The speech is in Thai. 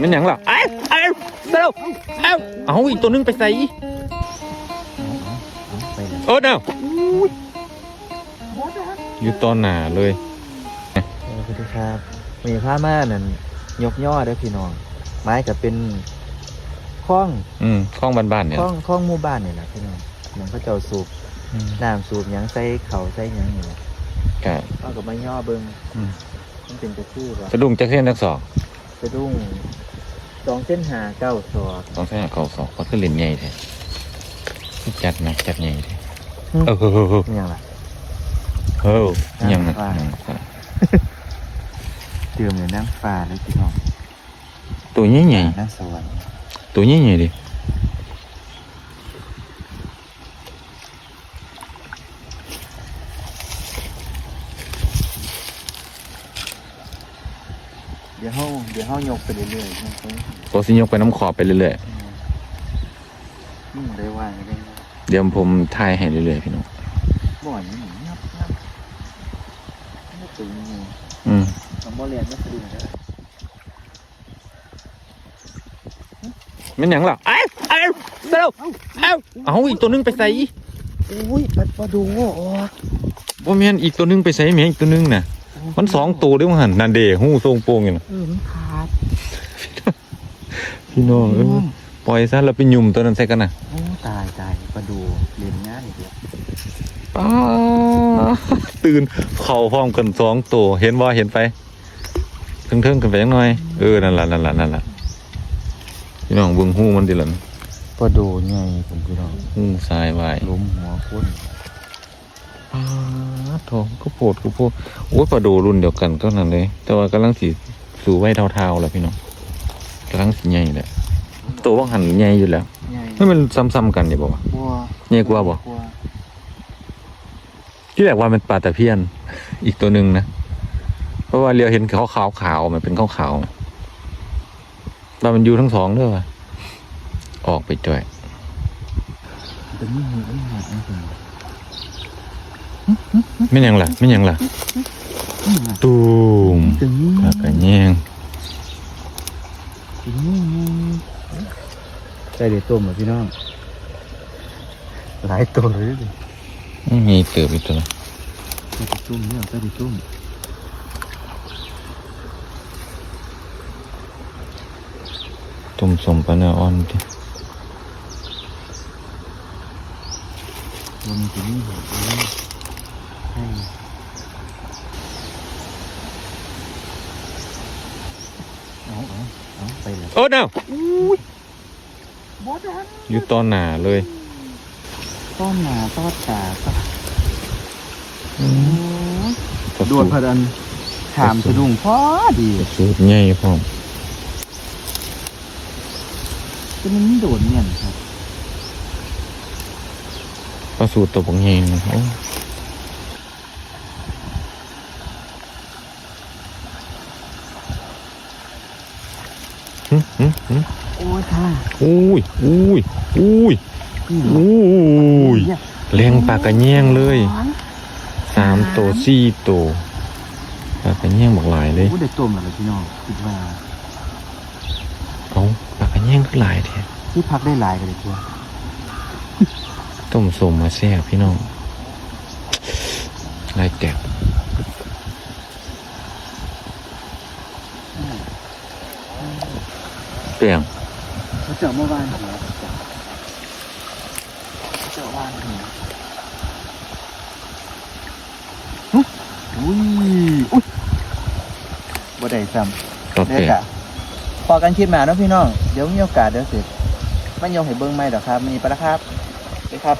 มันหยังล่ะเอ้าเอ้าเร็วเอ้าเอาอีกตัวนึงไปใส่ไปเลยโอ้เนาอยู่ตอนหนาเลยสวัสดีครับมีผ้าม่านั่นยกย่อเด้อพี่น้อง ไม้ก็เป็นคล้อง อืมคล้องบ้านๆเนี่ยคล้องคล้องหมู่บ้านนี่แหละพี่น้องหยังเขาเจ้าสูบอืมน้ำสูบหยังใส่เขาใส่หยังนี่แหละกะเอากับมาย่อเบิ่งอืมมันเป็นกระชื่อว่าสะดุ้งจักเส้นจักสอกสะดุ้ง สองเส้นหาเก้าศอกต้องใช้เขาสอกเพราะคือเล่นใหญ่แท้จัดหนักจัดใหญ่แท้อืมเออเฮ้อเฮ้อเฮ้อนี่ยังล่ะเฮ้อยังนะว่าเติมเลยนั่งฟ้าเลยพี่น้องตัวใหญ่ใหญ่นั่งสวรรค์ตัวใหญ่ใหญ่ดิ เดี๋ยวเฮาเดี๋ยวเฮายกไปเรื่อยๆนะครับพอสิยกไปน้ำขอบไปเรื่อยอืมได้ว่าได้ว่าๆเดี๋ยวผมถ่ายให้เรื่อยๆพี่น้อง บ่อยนี่งับงับไม่ตึงนี่อืมผมบ่เรียนไม่สะดุ้งเลยมันหยังล่ะเอ้าเอ้าเร็วเอ้าเอาอีกตัวนึงไปใส่อุ้ยปัดปลาดูออกว่าแม่นอีกตัวนึงไปใส่แม่นอีกตัวนึงน่ะ มันสองตัวเด้วยมั้งหันนันเดหูทรงโปงอยู่น่ะเออมันขาดพี่น้องเออปล่อยซะแล้วไปยุ่มตัวนั้นใส่กันน่ะโอ้ตายตายปลาดูเรียนงานอีกแล้วป้าตื่นเข่าพร้อมกันสองตัวเห็นว่าเห็นไปเทิงๆกันไปยังหน่อยเออนั่นล่ะนั่นล่ะนั่นล่ะพี่น้องเบิ่งหูมันดิล่ะปลาดูไงผมพี่น้องหูทรายวายล้มหัวคน ป้าโถก็โปวดก็โปวดโอ้ยปลาดูรุ่นเดียวกันก็นั่นเลย แต่ว่ากำลังสีสู่ไว้เท่าๆแล้วพี่น้องกำลังสีใหญ่แหละตัวว่างหันใหญ่อยู่แล้วใหญ่ไม่มันซ้ำๆกันเดี๋ยวบอกว่ากลัวใหญ่กว่าบ่กลัวที่แรกว่าเป็นปลาตะเพียน อีกตัวหนึ่งนะ เพราะว่าเรียวเห็นขาวขาวขาวๆมันเป็นขาวขาวๆว่ามันอยู่ทั้งสองด้วยวะออกไปจ่อยแต่นี่หัวไม่หัวไม่หัว ไม่ยังล่ะไม่ยังล่ะตูมตึงนี่ปลากระแยงตึงนี่ใจเด็ดต้มเหรอพี่น้องหลายตัวเลยดิไม่มีเติบอีกตัวละใจเด็ดต้มเนี่ยใจเด็ดต้มตุ่มสมปลาเนื้ออ่อนดิมันจะนี่หัว เลยให้เอาเอาเอาไปเลยโอ้ดาวอยู่ตอนหนาเลยต้อนหนาต้อนตาก็กระดสูวดนพดันถามสะดุ้งพอดีกระสูดใหญ่พร้อมจะมันไม่โดดเนี่ยครับกระสูดตัวบางแหงนะโอ้ หึหึหึโอ้ยค่ะอุ้ยอุ้ยอุ้ยอุ้ยแรงปากกระแยงเลยสามตัวสี่ตัวปากกระแยงบอกหลายเลยโอ้เด็กต้มอะไรพี่น้องคิดว่าเอาปากกระแยงคือหลายแท้ที่พักได้หลายกันเลยทัวต้มสมมาแซ่บพี่น้องลายแตก เปลี่ยงเขาเจอเมื่อวานเหรอเขาเจอวานเหรออุ๊ยอุ้ยอุ้ยบ่ได้ซ้ำก็เด็เปลี่ยนกอะพอกันคิดมาเนาะพี่น้อง เดี๋ยวมีโอกาสเดี๋ยวสิมันยงให้เบิ้งไม่ดอกครับมีปะละครับนี่ครับ